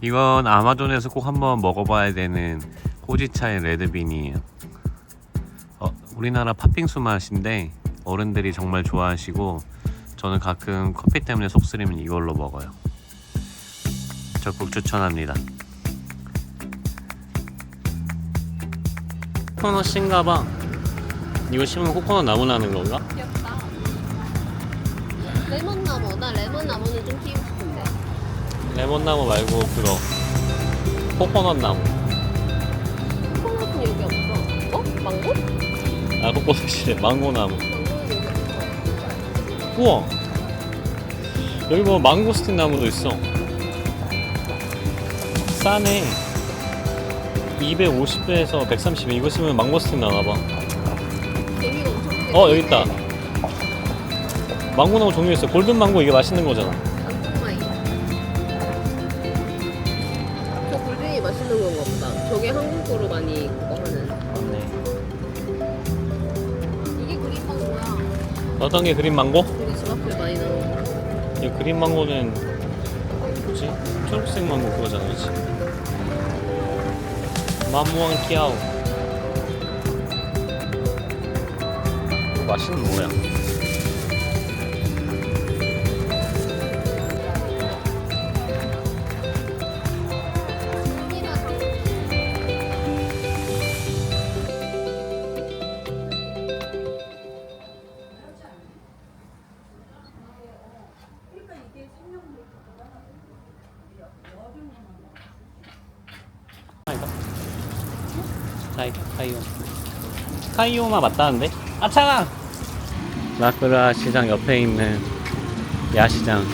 이건 아마존에서 꼭 한번 먹어봐야 되는 호지차의 레드빈이에요. 어, 우리나라 팥빙수 맛인데 어른들이 정말 좋아하시고 저는 가끔 커피 때문에 속 쓰리면 이걸로 먹어요. 적극 추천합니다. 코코넛 씨인가 봐. 이거 심으면 코코넛 나무 나는 건가? 귀엽다. 레몬 나무. 나 레몬 나무는 좀 키우고. 레몬 나무 말고 그거 코코넛 나무. 코코넛은 여기 없어. 어? 망고? 아 코코넛이래 망고 나무. 망고는 여기 없어. 우와 여기 뭐 망고스틴 나무도 있어 싸네 250배에서 130배 이거 쓰면 망고스틴 나나봐 개미가 엄청 크게. 어 여기 있다 망고 나무 종류 있어 골든 망고 이게 맛있는 거잖아 어떤 게 그린 망고? 앞에 많이 나오는 거. 이 그린 망고는 뭐지? 초록색 망고 그거잖아 그치? 마무왕 키아오 이거 맛있는 뭐야? 카이, 카이오. 카이오마 맞다는데? 아차! 라크라 시장 옆에 있는 야시장.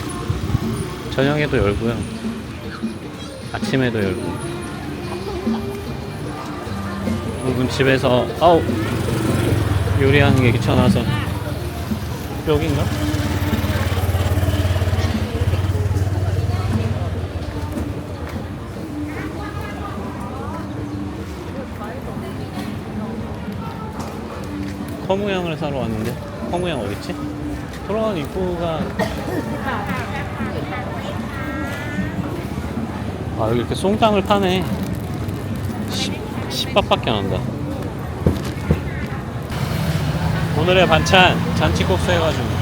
저녁에도 열고요. 아침에도 열고. 여러분 집에서, 아우! 요리하는 게 귀찮아서. 여긴가? 커무양을 사러 왔는데? 커무양 어딨지? 돌아온 입구가 아 여기 이렇게 송장을 파네. 10, 10밥밖에 안 한다. 오늘의 반찬 잔치국수 해가지고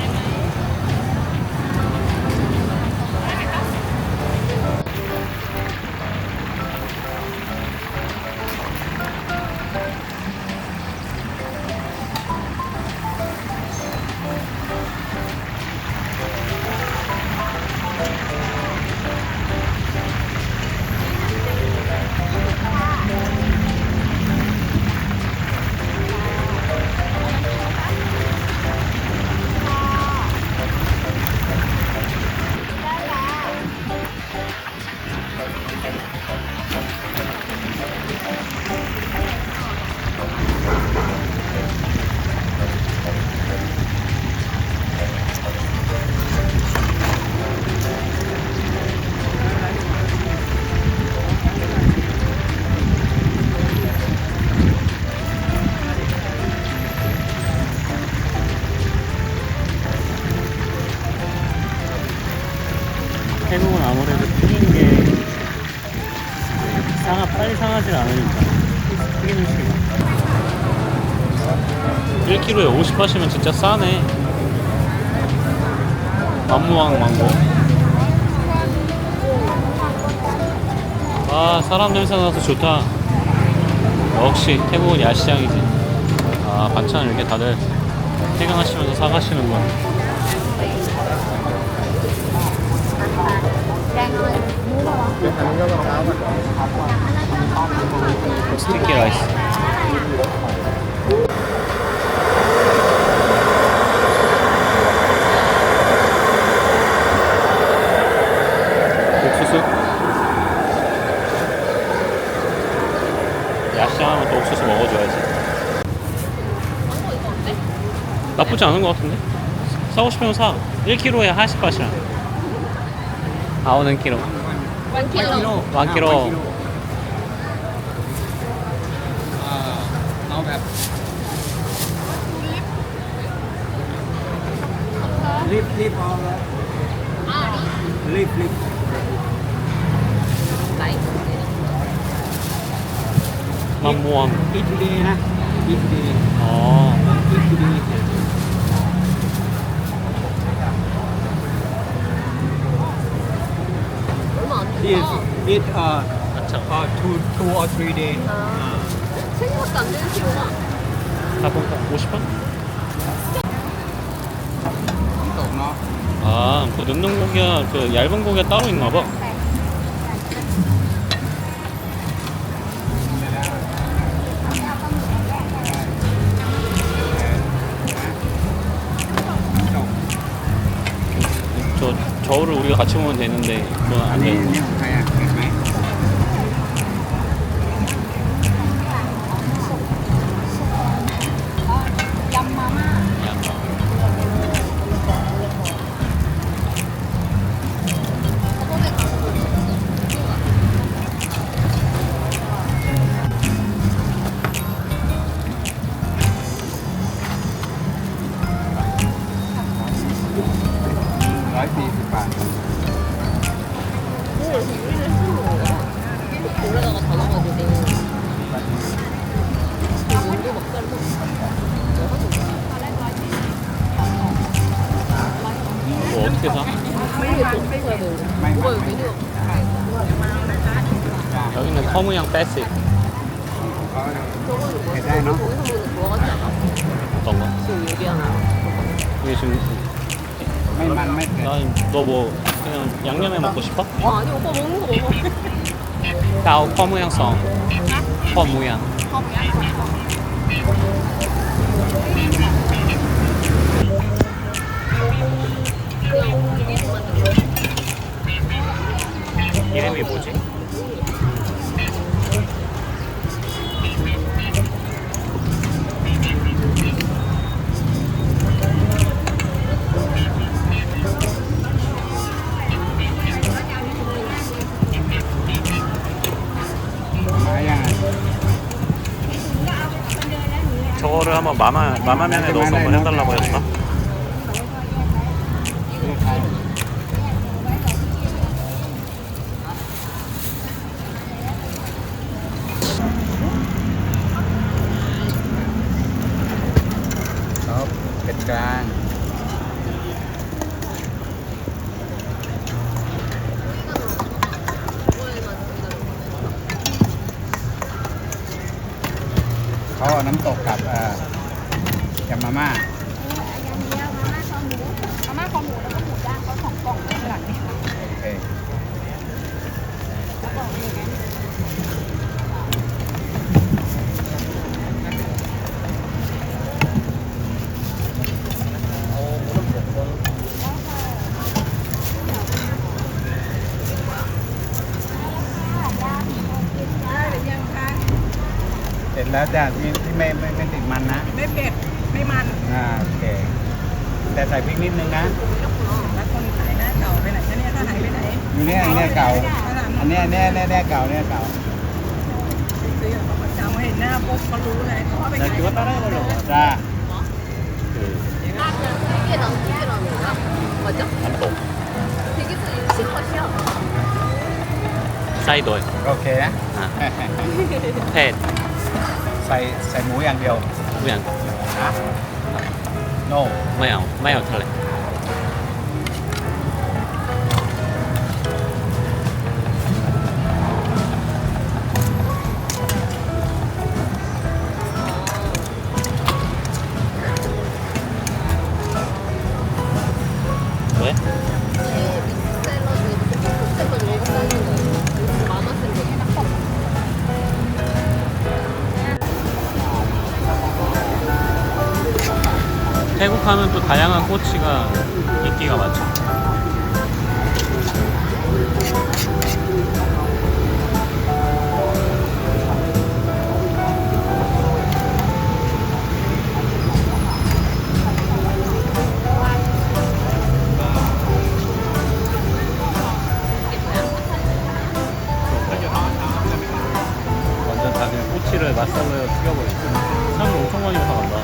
상하 빨리 상하지 않으니까 튀긴 음식이 1kg에 50 하시면 진짜 싸네 만무왕 망고 아 사람 냄새 나서 좋다 역시 태국은 야시장이지 아 반찬을 이렇게 다들 퇴근하시면서 사가시는구나 스티키 라이스. 옥수수? 야시장 하면 또 옥수수 먹어줘야지? 나쁘지 않은 것 같은데? 사고 싶으면 사. 1kg에 하나씩 밭이랑 아오는 키로 วันกิโล วางกิโลเอาแบบรีบรีบเอาแล้วรีบรีบมะม่วง อีทูดีนะอีทูดีอ๋ออีทูดี is it uh, uh two two or three day. 아. 생각도 안 되는 아, 그 능동고기야, 그 얇은 고기가 따로 있나 봐. 저 저울을 우리가 같이 보면 되는데 그건 안 되는 거죠. 아, 예. 회사? 여기는 허무향 배스 어떤 거? 이게 지금 나너뭐 그냥 양념에 먹고 싶어? 어, 아니 오빠 먹는 거 먹어. 나허무향 성. 허무향. 어, 미안해. 이름이 뭐지? 저거를 한번 마마 마마면에 넣어서 한번 해달라고 했어. ลาง เขาเอาน้ำตกกับเอ่อยำมาม่าอย่างเดียวมาม่าคอหมูมาม่าคอหมูแล้วก็หมูย่างเขาสองกล่องข้างหลังนี่ค่ะโอเค แล้วกล่องนี้ไงเส แล้วแต่ที่ไม่ไม่ไม่ติดมันนะ ไม่เป็ดไม่มันอ่าโอเค แต่ใส่พริกนิดนึงนะ แล้วคนขายหน้เก่าไปไหนคะเนี่ยถ้าหายไปไหนอยู่เนี่ยอันเนี่ยเก่า อันเนี้ยเนี่ยเนี่ยเก่าเนี่ยเก่าซื้อองเขาประจำเห็นหน้าปุ๊บเขารู้เลยเขาเอาไปแต่ขายคิดว่าต้องได้หรอจ้าไส้โดยโอเคนะเผ็ด ใส่ใส่หมูอย่างเดียวหมูอย่างนะ no ไม่เอาไม่เอาทะเล对。 하면 또 다양한 꼬치가 인기가 많죠. 완전 다 그냥 꼬치를 맛살로 튀겨버렸어. 사람 엄청 많이 사간다.